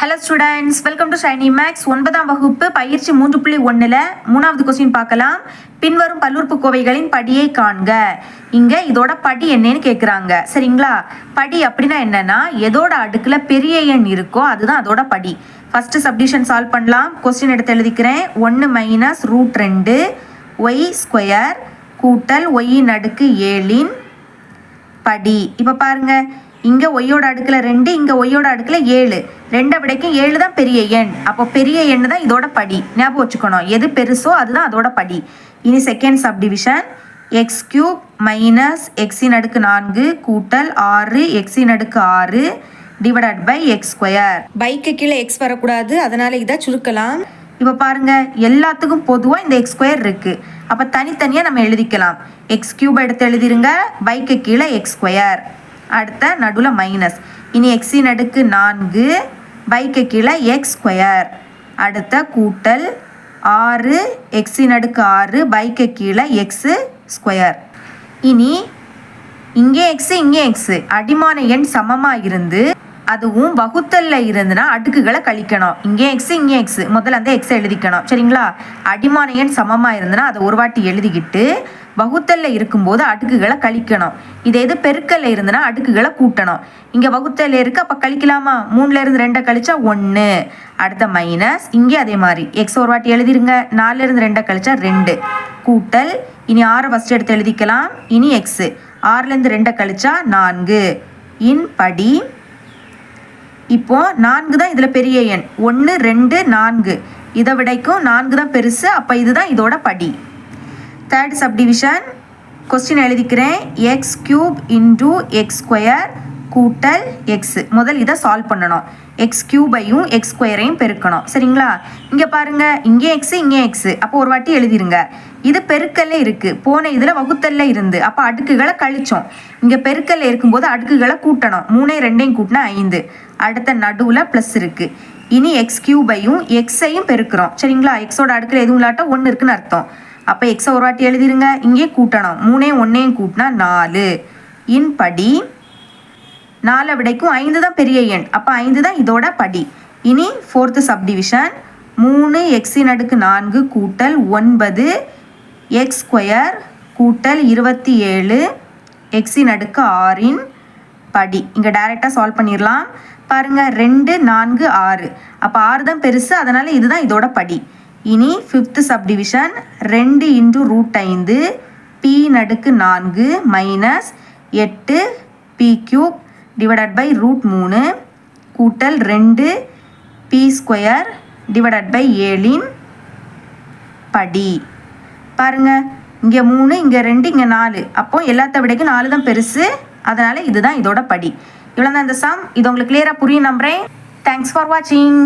Hello students welcome to Shiny Maths ஒன்பதாம் வகுப்பு பயிற்சி மூன்று புள்ளி ஒன்றில் மூணாவது கொஸ்டின் பார்க்கலாம். பின்வரும் பல்லுறுப்பு கோவைகளின் படியை காண்க. இங்கே இதோட படி என்னன்னு கேட்குறாங்க சரிங்களா? படி அப்படின்னா என்னன்னா எதோட அடுக்கில் பெரிய எண் இருக்கோ அதுதான் அதோட படி. ஃபஸ்ட்டு சப்டிஷன் சால்வ் பண்ணலாம். கொஸ்டின் எடுத்து எழுதிக்கிறேன். ஒன்று மைனஸ் ரூட் ரெண்டு ஒய் ஸ்கொயர் கூட்டல் ஒய்யின் அடுக்கு ஏழின் படி. இப்போ பாருங்கள் இங்கே ஒய்யோட அடுக்கில் ரெண்டு இங்கே ஒய்யோட அடுக்கில் ஏழு. ரெண்டை விடைக்கும் ஏழு தான் பெரிய எண். அப்போ பெரிய எண் தான் இதோட படி. ஞாபகம் வச்சுக்கணும். எது பெருசோ அதுதான் அதோட படி. இனி second subdivision X cube minus எக்ஸின் அடுக்கு நான்கு கூட்டல் ஆறு எக்ஸின் அடுக்கு ஆறு டிவைடட் பை எக்ஸ் ஸ்கொயர் பைக்கு கீழே எக்ஸ் வரக்கூடாது. அதனால இதை சுருக்கலாம். இப்போ பாருங்க. எல்லாத்துக்கும் பொதுவாக இந்த எக்ஸ் ஸ்கொயர் இருக்கு. அப்போ தனித்தனியாக நம்ம எழுதிக்கலாம். எக்ஸ் கியூப் எடுத்து எழுதிருங்க. பைக்கு கீழே எக்ஸ் ஸ்கொயர் அடுத்த நடுவில் மைனஸ் இனி எக்ஸின் அடுக்கு நான்கு பைக்கு கீழே எக்ஸ் ஸ்கொயர் அடுத்த கூட்டல் ஆறு எக்ஸின் அடுக்கு ஆறு பைக்கு கீழே எக்ஸு ஸ்கொயர் இனி இங்கே எக்ஸு இங்கே எக்ஸு அடிமான எண் சமமாக இருந்து அதுவும் வகுத்தல்ல இருந்துன்னா அடுக்குகளை கழிக்கணும். இங்கே எக்ஸ் இங்கே எக்ஸ் முதல்ல அந்த எக்ஸை எழுதிக்கணும். சரிங்களா? அடிமான எண் சமமாக இருந்துன்னா அதை ஒரு வாட்டி எழுதிக்கிட்டு வகுத்தல்ல இருக்கும்போது அடுக்குகளை கழிக்கணும். இதே இது பெருக்கல்ல இருந்துன்னா அடுக்குகளை கூட்டணும். இங்கே வகுத்தல்ல இருக்கு அப்போ கழிக்கலாமா? மூணுல இருந்து ரெண்டை கழிச்சா ஒன்று அடுத்த மைனஸ் இங்கே அதே மாதிரி. எக்ஸ் ஒரு வாட்டி எழுதிருங்க. நாலுல இருந்து ரெண்டை கழிச்சா ரெண்டு. கூட்டல். இனி ஆறு ஃபஸ்ட் எடுத்து எழுதிக்கலாம். இனி எக்ஸு ஆறுலேருந்து ரெண்டை கழிச்சா நான்கு. இன் படி இப்போ நான்கு தான் இதில் பெரிய எண். ஒன்று ரெண்டு நான்கு. இதை விடைக்கும் நான்கு தான் பெருசு அப்போ இதுதான் இதோட படி. தேர்ட் சப்டிவிஷன் கொஸ்டின் எழுதிக்கிறேன். X cube into X square கூட்டல் எக்ஸ் முதல் இதை சால்வ் பண்ணணும். எக்ஸ் கியூபையும் எக்ஸ் ஸ்கொயரையும் பெருக்கணும். சரிங்களா? இங்கே பாருங்கள் இங்கே எக்ஸு இங்கே எக்ஸு அப்போ ஒரு வாட்டி எழுதிருங்க. இது பெருக்கல்ல இருக்குது போன இதில் வகுத்தல்ல இருந்து. அப்போ அடுக்குகளை கழிச்சோம். இங்கே பெருக்கல்ல இருக்கும்போது அடுக்குகளை கூட்டணும். மூணே ரெண்டையும் கூட்டினா ஐந்து. அடுத்த நடுவில் ப்ளஸ் இருக்குது இனி எக்ஸ் கியூபையும் எக்ஸையும் பெருக்கிறோம். சரிங்களா? எக்ஸோட அடுக்கில் எதுவும் இல்லாட்டா ஒன்று இருக்குன்னு அர்த்தம். அப்போ எக்ஸை ஒரு வாட்டி எழுதிருங்க. இங்கே கூட்டணும். மூணே ஒன்றையும் கூட்டினா நாலு. இன்படி நாலை விடைக்கும் ஐந்து தான் பெரிய எண். அப்போ ஐந்து தான் இதோட படி. இனி ஃபோர்த்து சப்டிவிஷன் மூணு எக்ஸின் அடுக்கு நான்கு கூட்டல் ஒன்பது எக்ஸ் ஸ்கொயர் கூட்டல் இருபத்தி ஏழு எக்ஸின் அடுக்கு ஆறின் படி. இங்கே டைரெக்டாக சால்வ் பண்ணிடலாம் பாருங்கள் ரெண்டு நான்கு ஆறு. அப்போ ஆறு தான் பெருசு அதனால் இதுதான் இதோட படி. இனி ஃபிஃப்த்து சப்டிவிஷன் ரெண்டு இன்டு ரூட் ஐந்து பி நடுக்கு நான்கு மைனஸ் எட்டு pi cube divided by root மூணு கூட்டல் ரெண்டு பி ஸ்கொயர் டிவைடட் பை ஏழின் படி. பாருங்க இங்கே மூணு இங்கே ரெண்டு இங்கே நாலு. அப்போ எல்லாத்த விடைக்கும் நாலு தான் பெருசு. அதனால் இதுதான் இதோட படி. இவ்வளோ தான் இந்த சம் இது உங்களுக்கு கிளியராக புரியும் நம்புறேன். தேங்க்ஸ் ஃபார் வாட்சிங்